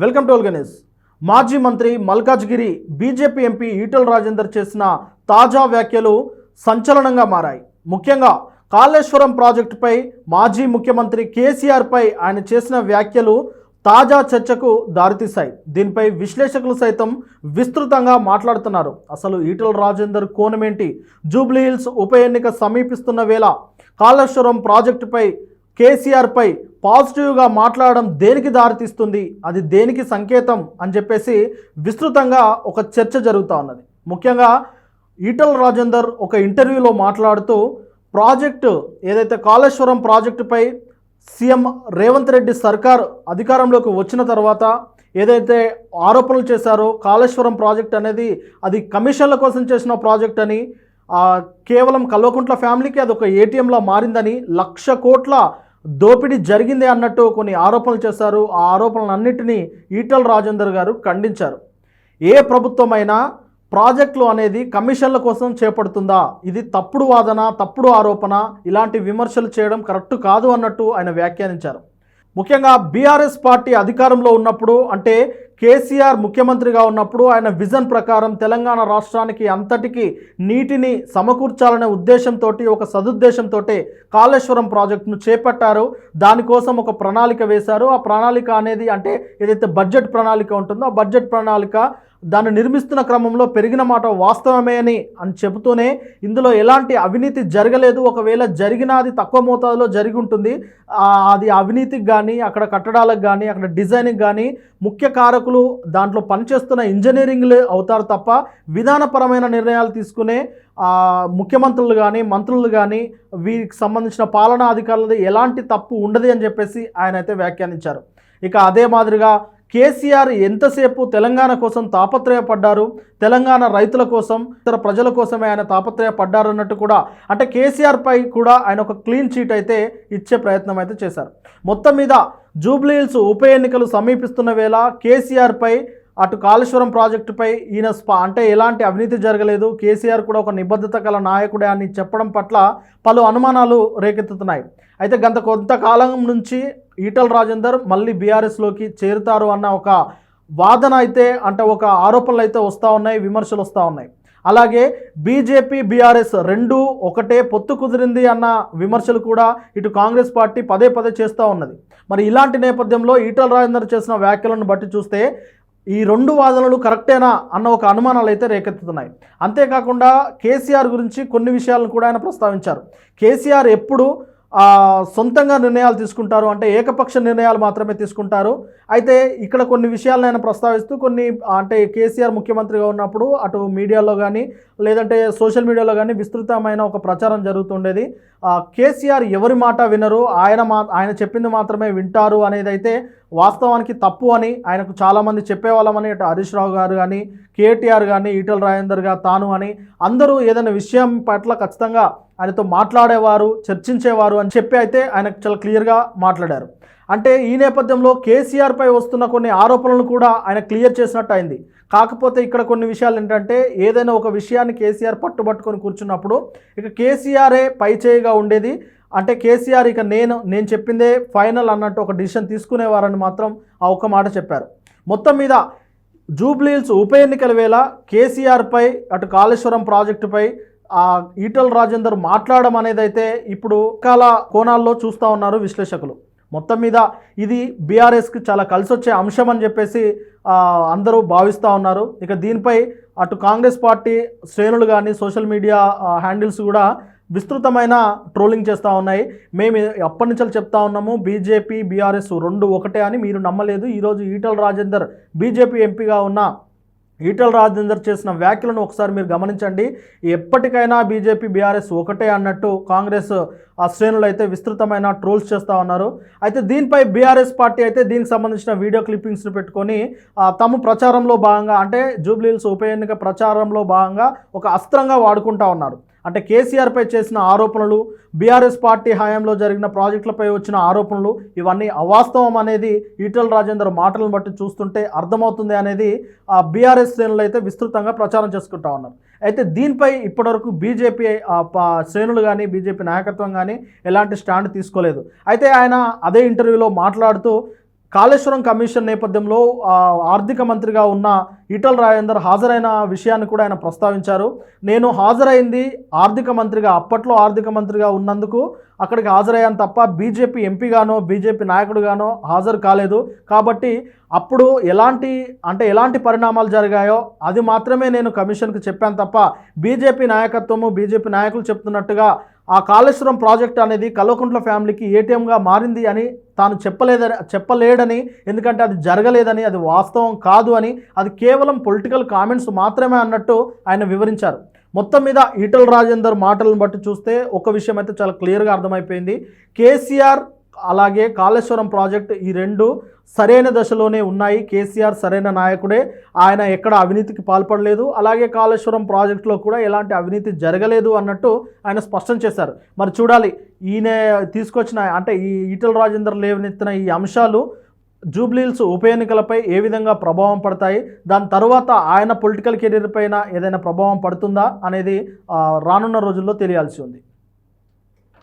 Welcome to Ganesh మాజీ మంత్రి Malkajgiri BJP MP Etela Rajender చేసిన తాజా వ్యాఖ్యలు సంచలనంగా మారాయి. ముఖ్యంగా కాళేశ్వరం ప్రాజెక్టుపై మాజీ ముఖ్యమంత్రి కేసీఆర్పై ఆయన చేసిన వ్యాఖ్యలు తాజా చర్చకు దారితీశాయి. దీనిపై విశ్లేషకులు సైతం విస్తృతంగా మాట్లాడుతున్నారు. అసలు ఈటల రాజేందర్ కోణమేంటి జూబ్లీహిల్స్ ఉప ఎన్నిక సమీపిస్తున్న వేళ కాళేశ్వరం ప్రాజెక్టుపై కేసీఆర్పై పాజిటివ్గా మాట్లాడడం దేనికి దారితీస్తుంది? అది దేనికి సంకేతం? అని చెప్పేసి విస్తృతంగా ఒక చర్చ జరుగుతూ ఉన్నది. ముఖ్యంగా ఈటల రాజేందర్ ఒక ఇంటర్వ్యూలో మాట్లాడుతూ ప్రాజెక్టు ఏదైతే కాళేశ్వరం ప్రాజెక్టుపై సీఎం రేవంత్ రెడ్డి సర్కార్ అధికారంలోకి వచ్చిన తర్వాత ఏదైతే ఆరోపణలు చేశారో కాళేశ్వరం ప్రాజెక్ట్ అనేది అది కమిషన్ల కోసం చేసిన ప్రాజెక్ట్ అని కేవలం కల్వకుంట్ల ఫ్యామిలీకి అది ఒక ఏటీఎంలా మారిందని లక్ష కోట్ల దోపిడీ జరిగింది అన్నట్టు కొన్ని ఆరోపణలు చేశారు. ఆ ఆరోపణలన్నింటినీ ఈటల రాజేందర్ గారు ఖండించారు. ఏ ప్రభుత్వమైనా ప్రాజెక్టులు అనేది కమిషన్ల కోసం చేపడుతుందా? ఇది తప్పుడు వాదన తప్పుడు ఆరోపణ ఇలాంటి విమర్శలు చేయడం కరెక్ట్ కాదు అన్నట్టు ఆయన వ్యాఖ్యానించారు. ముఖ్యంగా బీఆర్ఎస్ పార్టీ అధికారంలో ఉన్నప్పుడు అంటే కేసీఆర్ ముఖ్యమంత్రిగా ఉన్నప్పుడు ఆయన విజన్ ప్రకారం తెలంగాణ రాష్ట్రానికి అంతటికి నీటిని సమకూర్చాలనే ఉద్దేశంతో ఒక సదుద్దేశంతో కాళేశ్వరం ప్రాజెక్టును చేపట్టారు. దానికోసం ఒక ప్రణాళిక వేశారు. ఆ ప్రణాళిక అనేది అంటే ఏదైతే బడ్జెట్ ప్రణాళిక ఉంటుందో ఆ బడ్జెట్ ప్రణాళిక దాన్ని నిర్మిస్తున్న క్రమంలో పెరిగిన మాట వాస్తవమే అని అని చెబుతూనే ఇందులో ఎలాంటి అవినీతి జరగలేదు. ఒకవేళ జరిగినా అది తక్కువ మోతాదులో జరిగి ఉంటుంది. అది అవినీతికి కానీ అక్కడ కట్టడాలకు కానీ అక్కడ డిజైన్కి కానీ ముఖ్య కారకులు దాంట్లో పనిచేస్తున్న ఇంజనీరింగ్లు అవుతారు తప్ప విధానపరమైన నిర్ణయాలు తీసుకునే ముఖ్యమంత్రులు కానీ మంత్రులు కానీ వీరికి సంబంధించిన పాలనా అధికారులది ఎలాంటి తప్పు ఉండదు అని చెప్పేసి ఆయన అయితే వ్యాఖ్యానించారు. ఇక అదే మాదిరిగా కేసీఆర్ ఎంతసేపు తెలంగాణ కోసం తాపత్రయపడ్డారు? తెలంగాణ రైతుల కోసం ఇతర ప్రజల కోసమే ఆయన తాపత్రయపడ్డారు అన్నట్టు కూడా అంటే కేసీఆర్పై కూడా ఆయన ఒక క్లీన్ చీట్ అయితే ఇచ్చే ప్రయత్నం అయితే చేశారు. మొత్తం మీద జూబ్లీహిల్స్ ఉప ఎన్నికలు సమీపిస్తున్న వేళ కేసీఆర్పై అటు కాళేశ్వరం ప్రాజెక్టుపై ఈయన స్పా అంటే ఎలాంటి అవినీతి జరగలేదు. కేసీఆర్ కూడా ఒక నిబద్ధత గల నాయకుడే అని చెప్పడం పట్ల పలు అనుమానాలు రేకెత్తుతున్నాయి. అయితే గత కొంతకాలం నుంచి ఈటల రాజేందర్ మళ్ళీ బీఆర్ఎస్లోకి చేరుతారు అన్న ఒక వాదన అయితే అంటే ఒక ఆరోపణలు అయితే వస్తూ ఉన్నాయి విమర్శలు వస్తూ ఉన్నాయి. అలాగే బీజేపీ బీఆర్ఎస్ రెండు ఒకటే పొత్తు కుదిరింది అన్న విమర్శలు కూడా ఇటు కాంగ్రెస్ పార్టీ పదే పదే చేస్తూ ఉన్నది. మరి ఇలాంటి నేపథ్యంలో ఈటల రాజేందర్ చేసిన వ్యాఖ్యలను బట్టి చూస్తే ఈ రెండు వాదనలు కరెక్టేనా అన్న ఒక అనుమానాలు అయితే రేకెత్తుతున్నాయి. అంతేకాకుండా కేసీఆర్ గురించి కొన్ని విషయాలను కూడా ఆయన ప్రస్తావించారు. కేసీఆర్ ఎప్పుడు సొంతంగా నిర్ణయాలు తీసుకుంటారు. అంటే ఏకపక్ష నిర్ణయాలు మాత్రమే తీసుకుంటారు. అయితే ఇక్కడ కొన్ని విషయాలను ఆయన ప్రస్తావిస్తూ కొన్ని అంటే కేసీఆర్ ముఖ్యమంత్రిగా ఉన్నప్పుడు అటు మీడియాలో కానీ లేదంటే సోషల్ మీడియాలో కానీ విస్తృతమైన ఒక ప్రచారం జరుగుతుండేది. కేసీఆర్ ఎవరి మాట వినరు? ఆయన మా ఆయన చెప్పింది మాత్రమే వింటారు అనేది అయితే వాస్తవానికి తప్పు అని ఆయనకు చాలామంది చెప్పేవాళ్ళమని అటు హరీష్ రావు గారు కానీ కేటీఆర్ కానీ ఈటల రాజేందర్ గారు తాను అని అందరూ ఏదైనా విషయం పట్ల ఖచ్చితంగా ఆయనతో మాట్లాడేవారు చర్చించేవారు అని చెప్పి అయితే ఆయనకు చాలా క్లియర్గా మాట్లాడారు. అంటే ఈ నేపథ్యంలో కేసీఆర్పై వస్తున్న కొన్ని ఆరోపణలను కూడా ఆయన క్లియర్ చేసినట్టు అయింది. కాకపోతే ఇక్కడ కొన్ని విషయాలు ఏంటంటే ఏదైనా ఒక విషయాన్ని కేసీఆర్ పట్టుబట్టుకొని కూర్చున్నప్పుడు ఇక కేసీఆరే పై చేయిగా ఉండేది. అంటే కేసీఆర్ ఇక నేను నేను చెప్పిందే ఫైనల్ అన్నట్టు ఒక డిసిషన్ తీసుకునేవారని మాత్రం ఆ ఒక్క మాట చెప్పారు. మొత్తం మీద జూబ్లీహిల్స్ ఉప ఎన్నికల వేళ కేసీఆర్పై అటు కాళేశ్వరం ప్రాజెక్టుపై ఆ ఈటల రాజేందర్ మాట్లాడడం అనేది అయితే ఇప్పుడు కాల కోణాల్లో చూస్తూ ఉన్నారు విశ్లేషకులు. మొత్తం మీద ఇది బీఆర్ఎస్కి చాలా కలిసి వచ్చే అంశం అని చెప్పేసి అందరూ భావిస్తూ ఉన్నారు. ఇక దీనిపై అటు కాంగ్రెస్ పార్టీ శ్రేణులు కానీ సోషల్ మీడియా హ్యాండిల్స్ కూడా విస్తృతమైన ట్రోలింగ్ చేస్తూ ఉన్నాయి. మేము ఎప్పటి నుంచో చెప్తా ఉన్నాము బీజేపీ బీఆర్ఎస్ రెండు ఒకటే అని మీరు నమ్మలేదు. ఈరోజు ఈటల రాజేందర్ బీజేపీ ఎంపీగా ఉన్న ఈటల రాజేందర్ చేసిన వ్యాఖ్యలను ఒకసారి మీరు గమనించండి. ఎప్పటికైనా బీజేపీ బీఆర్ఎస్ ఒకటే అన్నట్టు కాంగ్రెస్ ఆ శ్రేణులు అయితే విస్తృతమైన ట్రోల్స్ చేస్తూ ఉన్నారు. అయితే దీనిపై బీఆర్ఎస్ పార్టీ అయితే దీనికి సంబంధించిన వీడియో క్లిప్పింగ్స్ని పెట్టుకొని తమ ప్రచారంలో భాగంగా అంటే జూబ్లీహిల్స్ ఉప ఎన్నిక ప్రచారంలో భాగంగా ఒక అస్త్రంగా వాడుకుంటా ఉన్నారు. అంటే కేసీఆర్పై చేసిన ఆరోపణలు బీఆర్ఎస్ పార్టీ హయాంలో జరిగిన ప్రాజెక్టులపై వచ్చిన ఆరోపణలు ఇవన్నీ అవాస్తవం అనేది ఈటల రాజేందర్ మాటలను బట్టి చూస్తుంటే అర్థమవుతుంది అనేది ఆ బీఆర్ఎస్ శ్రేణులు అయితే విస్తృతంగా ప్రచారం చేసుకుంటా ఉన్నారు. అయితే దీనిపై ఇప్పటివరకు బీజేపీ శ్రేణులు కానీ బీజేపీ నాయకత్వం కానీ ఎలాంటి స్టాండ్ తీసుకోలేదు. అయితే ఆయన అదే ఇంటర్వ్యూలో మాట్లాడుతూ కాళేశ్వరం కమిషన్ నేపథ్యంలో ఆర్థిక మంత్రిగా ఉన్న ఈటల రాజేందర్ హాజరైన విషయాన్ని కూడా ఆయన ప్రస్తావించారు. నేను హాజరైంది ఆర్థిక మంత్రిగా అప్పట్లో ఆర్థిక మంత్రిగా ఉన్నందుకు అక్కడికి హాజరయ్యాను తప్ప బీజేపీ ఎంపీగానో బీజేపీ నాయకుడుగానో హాజరు కాలేదు. కాబట్టి అప్పుడు ఎలాంటి అంటే ఎలాంటి పరిణామాలు జరిగాయో అది మాత్రమే నేను కమిషన్కి చెప్పాను తప్ప బీజేపీ నాయకత్వము బీజేపీ నాయకులు చెప్తున్నట్టుగా ఆ కాళేశ్వరం ప్రాజెక్ట్ అనేది కల్వకుంట్ల ఫ్యామిలీకి ఏటీఎంగా మారింది అని తాను చెప్పలేదని చెప్పలేడని ఎందుకంటే అది జరగలేదని అది వాస్తవం కాదు అని అది కేవలం పొలిటికల్ కామెంట్స్ మాత్రమే అన్నట్టు ఆయన వివరించారు. మొత్తం మీద ఈటల రాజేందర్ మాటలను బట్టి చూస్తే ఒక విషయం అయితే చాలా క్లియర్గా అర్థమైపోయింది. కేసీఆర్ అలాగే కాళేశ్వరం ప్రాజెక్ట్ ఈ రెండు సరైన దశలోనే ఉన్నాయి. కేసీఆర్ సరైన నాయకుడే. ఆయన ఎక్కడ అవినీతికి పాల్పడలేదు. అలాగే కాళేశ్వరం ప్రాజెక్టులో కూడా ఎలాంటి అవినీతి జరగలేదు అన్నట్టు ఆయన స్పష్టం చేశారు. మరి చూడాలి ఈయన తీసుకొచ్చిన అంటే ఈ ఈటల రాజేందర్ లేవనెత్తిన ఈ అంశాలు జూబ్లీల్స్ ఉప ఎన్నికలపై ఏ విధంగా ప్రభావం పడతాయి? దాని తర్వాత ఆయన పొలిటికల్ కెరీర్ పైన ఏదైనా ప్రభావం పడుతుందా అనేది రానున్న రోజుల్లో తెలియాల్సి ఉంది.